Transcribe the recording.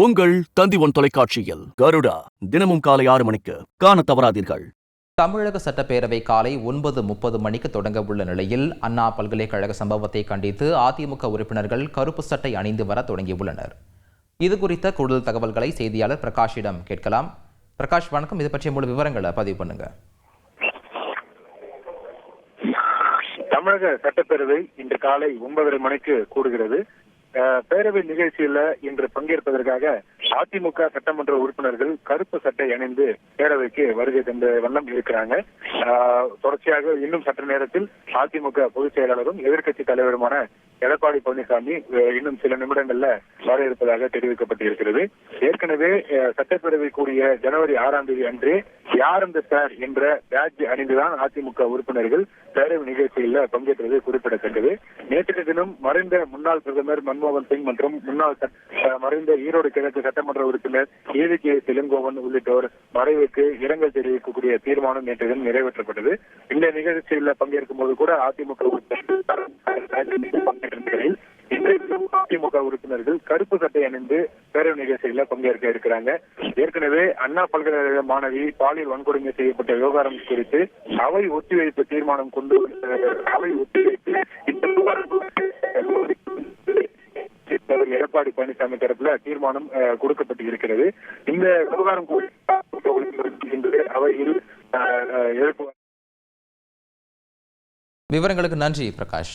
உங்கள் தந்தி ஒன் தொலைக்காட்சியில் கருடா தினமும் காலை ஆறு மணிக்கு காண தவறாதீர்கள். தமிழக சட்டப்பேரவை காலை ஒன்பது முப்பது மணிக்கு தொடங்க உள்ள நிலையில் அண்ணா பல்கலைக்கழக சம்பவத்தை கண்டித்து அதிமுக உறுப்பினர்கள் கருப்பு சட்டை அணிந்து வர தொடங்கியுள்ளனர் இது குறித்த கூடுதல் தகவல்களை செய்தியாளர் பிரகாஷிடம் கேட்கலாம். பிரகாஷ் வணக்கம். இது பற்றிய முழு விவரங்களை பதிவு பண்ணுங்க. தமிழக சட்டப்பேரவை இன்று காலை ஒன்பதரை மணிக்கு கூடுகிறது. பேரவை நிகழ்ச்சியில இன்று பங்கேற்பதற்காக அதிமுக சட்டமன்ற உறுப்பினர்கள் கருப்பு சட்டை அணிந்து பேரவைக்கு வருகை தந்த வண்ணம் இருக்கிறாங்க. தொடர்ச்சியாக இன்னும் சற்று நேரத்தில் அதிமுக பொதுச் செயலாளரும் எதிர்க்கட்சி தலைவருமான எடப்பாடி பழனிசாமி இன்னும் சில நிமிடங்கள்ல வர இருப்பதாக தெரிவிக்கப்பட்டிருக்கிறது. ஏற்கனவே சட்டப்பேரவை கூடிய ஜனவரி ஆறாம் தேதி அன்று யார் அந்த சார் என்ற பேட்ஜ் அணிந்துதான் அதிமுக உறுப்பினர்கள் பேரவை நிகழ்ச்சியில் பங்கேற்றது குறிப்பிடத்தக்கது. நேற்றைய தினம் மறைந்த முன்னாள் பிரதமர் மன்மோகன் சிங் மற்றும் முன்னாள் மறைந்த ஈரோடு கிழக்கு சட்டமன்ற உறுப்பினர் ஏவி கே தெலுங்கோவன் உள்ளிட்டோர் மறைவுக்கு இரங்கல் தெரிவிக்கக்கூடிய தீர்மானம் நேற்று தினம் நிறைவேற்றப்பட்டது. இந்த நிகழ்ச்சியில் பங்கேற்கும் போது கூட அதிமுக உறுப்பினர் பங்கேற்ற அதிமுக உறுப்பினர்கள் கருப்பு சட்டை அணிந்து பேரவை நிகழ்ச்சியில பங்கேற்க இருக்கிறாங்க. ஏற்கனவே அண்ணா பல்கலைக்கழக மாணவி பாலியல் வன்கொடுமை செய்யப்பட்ட விவகாரம் குறித்து அவை ஒத்திவைப்பு தீர்மானம் கொண்டு அவை ஒத்திவைப்பு இந்த எடப்பாடி பழனிசாமி தரப்புல தீர்மானம் கொடுக்கப்பட்டு இருக்கிறது. இந்த விவகாரம் குறித்து இன்று அவையில் விவரங்களுக்கு நன்றி பிரகாஷ்.